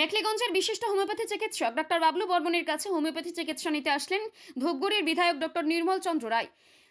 মেখলিগঞ্জের বিশিষ্ট হোমিওপ্যাথি চিকিৎসক ডক্টর বাবলু বর্মনের কাছে হোমিওপ্যাথি চিকিৎসা নিতে আসলেন ধূপগুড়ির বিধায়ক ডক্টর নির্মল চন্দ্র রায়।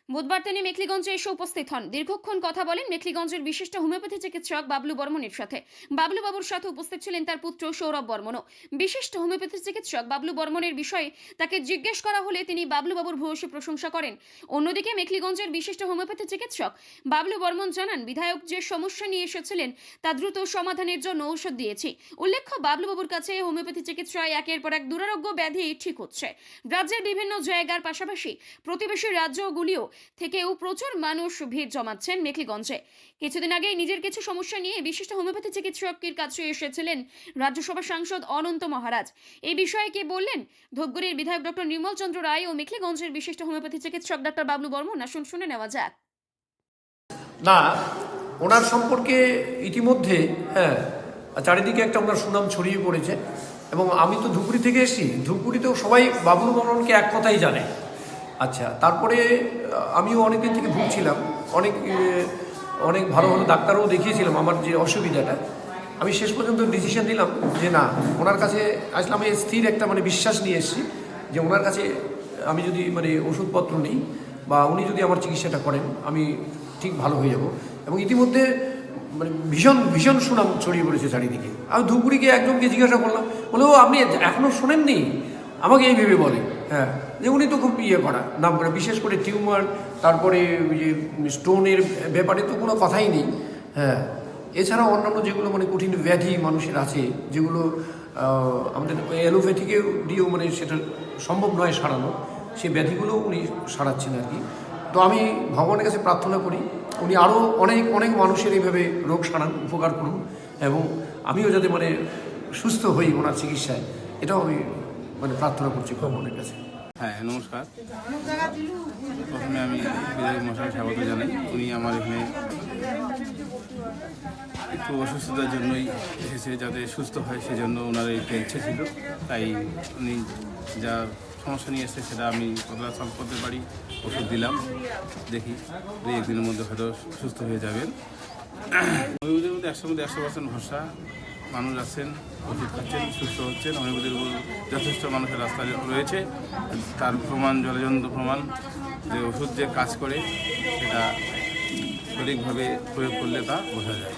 বুধবার তিনি মেখলিগঞ্জে এসে উপস্থিত হন। দীর্ঘক্ষণ কথা বলেন মেখলিগঞ্জের বিশিষ্ট হোমিওপ্যাথি চিকিৎসক বাবলু বর্মনের সাথে। বাবলু বাবুর সাথে উপস্থিত ছিলেন তার পুত্র সৌরভ বর্মনও বিশিষ্ট হোমিওপ্যাথি চিকিৎসক বাবলু বর্মনের বিষয়ে তাকে জিজ্ঞেস করা হলে তিনি বাবলু বাবুর ভূয়সী প্রশংসা করেন। অন্যদিকে মেখলিগঞ্জের বিশিষ্ট হোমিওপ্যাথি চিকিৎসক বাবলু বর্মন জানান, বিধায়ক যে সমস্যা নিয়ে এসেছিলেন তা দ্রুত সমাধানের জন্য ঔষধ দিয়েছি। উল্লেখ্য, বাবলু বাবুর কাছে হোমিওপ্যাথি চিকিৎসায় একের পর এক দুরারোগ্য ব্যাধি ঠিক হচ্ছে। রাজ্যের বিভিন্ন জায়গার পাশাপাশি প্রতিবেশী রাজ্যগুলিও থেকেও প্রচুর মানুষ ভিড় জমাচ্ছেন মেখলিগঞ্জে। কিছুদিন আগে নিজের কিছু সমস্যা নিয়ে বিশিষ্ট হোমিওপ্যাথি চিকিৎসকের কাছে এসেছিলেন রাজ্যসভা সাংসদ অনন্ত মহারাজ। এই বিষয়ে কে বললেন? ধূপগুড়ির বিধায়ক ডক্টর নির্মল চন্দ্র রায় ও মেখলিগঞ্জের বিশিষ্ট হোমিওপ্যাথি চিকিৎসক ডক্টর বাবলু বর্মন আসুন শুনে নেওয়া যাক। না, ওনার সম্পর্কে ইতিমধ্যে হ্যাঁ চারিদিকে একটা ওনার সুনাম ছড়িয়ে পড়েছে এবং আমি তো ধুপগুড়ি থেকে এসেছি, ধুপগুড়িতেও সবাই বাবুল বর্মনকে এক কথাই জানে। আচ্ছা তারপরে আমিও অনেকদিন থেকে ভুগছিলাম। অনেক অনেক ভালো ভালো ডাক্তারও দেখিয়েছিলাম আমার যে অসুবিধাটা। আমি শেষ পর্যন্ত ডিসিশন নিলাম যে না, ওনার কাছে আসলে আমি স্থির একটা মানে বিশ্বাস নিয়ে এসেছি যে ওনার কাছে আমি যদি মানে ওষুধপত্র নিই বা উনি যদি আমার চিকিৎসাটা করেন, আমি ঠিক ভালো হয়ে যাব। এবং ইতিমধ্যে মানে ভীষণ ভীষণ সুনাম ছড়িয়ে পড়েছে চারিদিকে। আমি ধুপগুড়িকে একজনকে জিজ্ঞাসা করলাম বলে ও, আপনি এখনও শোনেননি? আমাকে এই ভেবে বলে হ্যাঁ যে উনি তো খুব ইয়ে করা, নাম করে, বিশেষ করে টিউমার, তারপরে যে স্টোনের ব্যাপারে তো কোনো কথাই নেই হ্যাঁ। এছাড়া অন্যান্য যেগুলো মানে কঠিন ব্যাধি মানুষের আছে, যেগুলো আমাদের অ্যালোপ্যাথিকে দিয়েও মানে সেটা সম্ভব নয় সারানো সেই ব্যাধিগুলো উনি সারাচ্ছেন আর কি। তো আমি ভগবানের কাছে প্রার্থনা করি, উনি আরও অনেক অনেক মানুষের এইভাবে রোগ সারান, উপকার করুন, এবং আমিও যাতে মানে সুস্থ হই ওনার চিকিৎসায়, এটাও আমি মানে প্রার্থনা করছি ভগবানের কাছে। হ্যাঁ নমস্কার। প্রথমে আমি বিধায়ক মশাই স্বাগত জানাই। উনি আমার এখানে একটু অসুস্থতার জন্যই এসেছে, যাতে সুস্থ হয় সেজন্য ওনার একটা ইচ্ছে ছিল। তাই উনি যা সমস্যা নিয়ে এসেছে সেটা আমি কতটা সলভ করতে পারি, ওষুধ দিলাম। দেখি, দুই একদিনের মধ্যে হয়তো সুস্থ হয়ে যাবেন। মধ্যে একশোর মধ্যে একশো পার্সেন্ট ভরসা। মানুষ আছেন ওষুধ খাচ্ছেন সুস্থ হচ্ছেন হোমিওপ্যাথির যথেষ্ট মানুষের রাস্তা রয়েছে। তার প্রমাণ, জলজন্ত প্রমাণ, যে ওষুধ যে কাজ করে, সেটা সঠিকভাবে প্রয়োগ করলে তা বোঝা যায়।